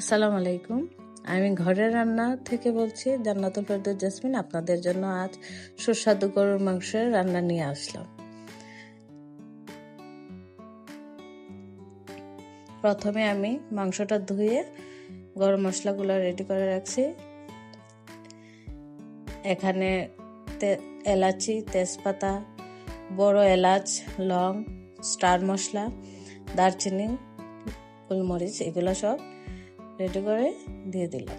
আসসালামু আলাইকুম। আমি ঘরের রান্না থেকে বলছি জান্নাতুল ফেরদৌস জেসমিন আপনাদের জন্য আজ সুস্বাদু গরুর মাংসের রান্না নিয়ে আসলাম। প্রথমে আমি মাংসটা ধুয়ে গরম মশলাগুলো রেডি করে রাখছি। এখানে এলাচি, তেজপাতা, বড় এলাচ, লং, স্টার মশলা, দারচিনি, গোলমরিচ, এগুলো সব রেডি করে দিয়ে দিলাম।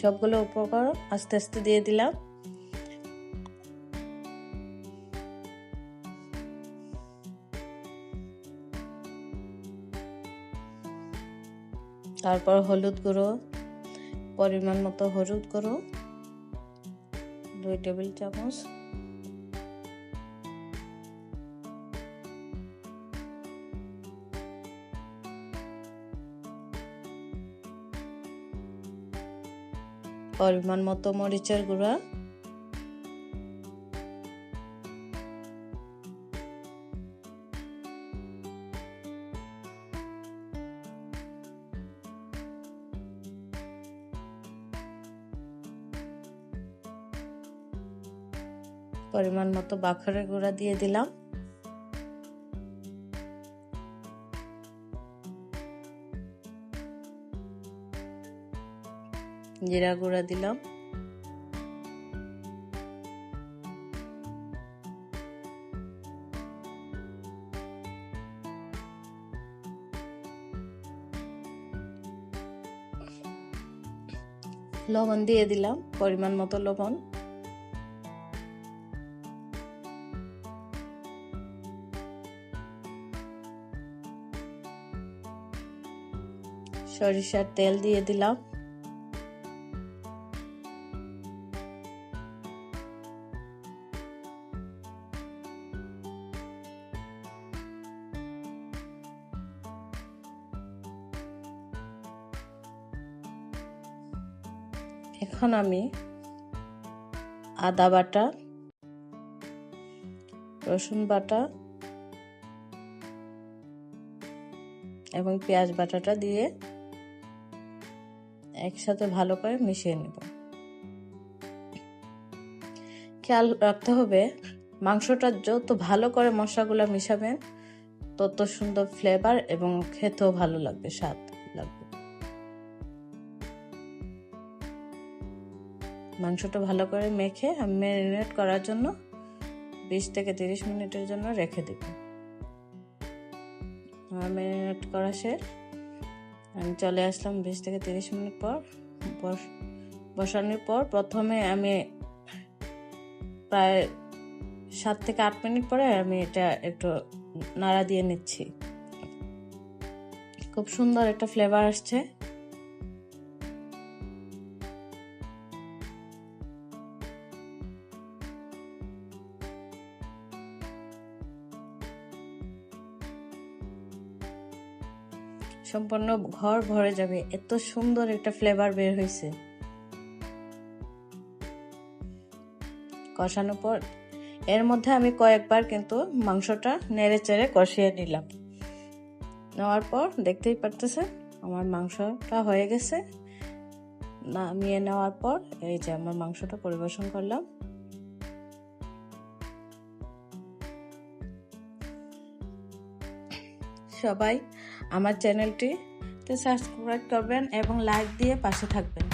সবগুলো উপকরণ আস্তে আস্তে দিয়ে দিলাম। তারপর হলুদ গুঁড়ো, পরিমাণ মতো হলুদ গুঁড়ো, দুই টেবিল চামচ পরিমাণ মতো মরিচের গুঁড়া। পরিমাণ মতো বাখরের গুঁড়া দিয়ে দিলাম। জিরা গুঁড়া দিলাম। লবণ দিয়ে দিলাম পরিমাণ মতো লবণ। সরিষার তেল দিয়ে দিলাম। এখন আমি আদা বাটা, রসুন বাটা এবং পেঁয়াজ বাটাটা দিয়ে একসাথে ভালো করে মিশিয়ে নেব। খেয়াল রাখতে হবে, মাংসটা যত ভালো করে মশলাগুলো মিশাবেন, তত সুন্দর ফ্লেভার এবং খেতেও ভালো লাগবে স্বাদ। মাংসটা ভালো করে মেখে আমি ম্যারিনেট করার জন্য বিশ থেকে তিরিশ মিনিটের জন্য রেখে দেব। আমার ম্যারিনেট করা শেষ। আমি চলে আসলাম বিশ থেকে তিরিশ মিনিট পর। বসানোর পর প্রথমে আমি প্রায় সাত থেকে আট মিনিট পরে আমি এটা একটু নাড়া দিয়ে নিচ্ছি। খুব সুন্দর একটা ফ্লেভার আসছে। সম্পূর্ণ ঘর ভরে যাবে। এত সুন্দর একটা ফ্লেভার বের হয়েছে কষানোর পর এর মধ্যে আমি কয়েকবার কিন্তু মাংসটা নেড়ে চেড়ে কষিয়ে নিলাম। নেওয়ার পর দেখতেই পারতেছে আমার মাংসটা হয়ে গেছে। নামিয়ে নেওয়ার পর এই যে আমার মাংসটা পরিবেশন করলাম। সবাই আমার চ্যানেলটিতে সাবস্ক্রাইব করবেন এবং লাইক দিয়ে পাশে থাকবেন।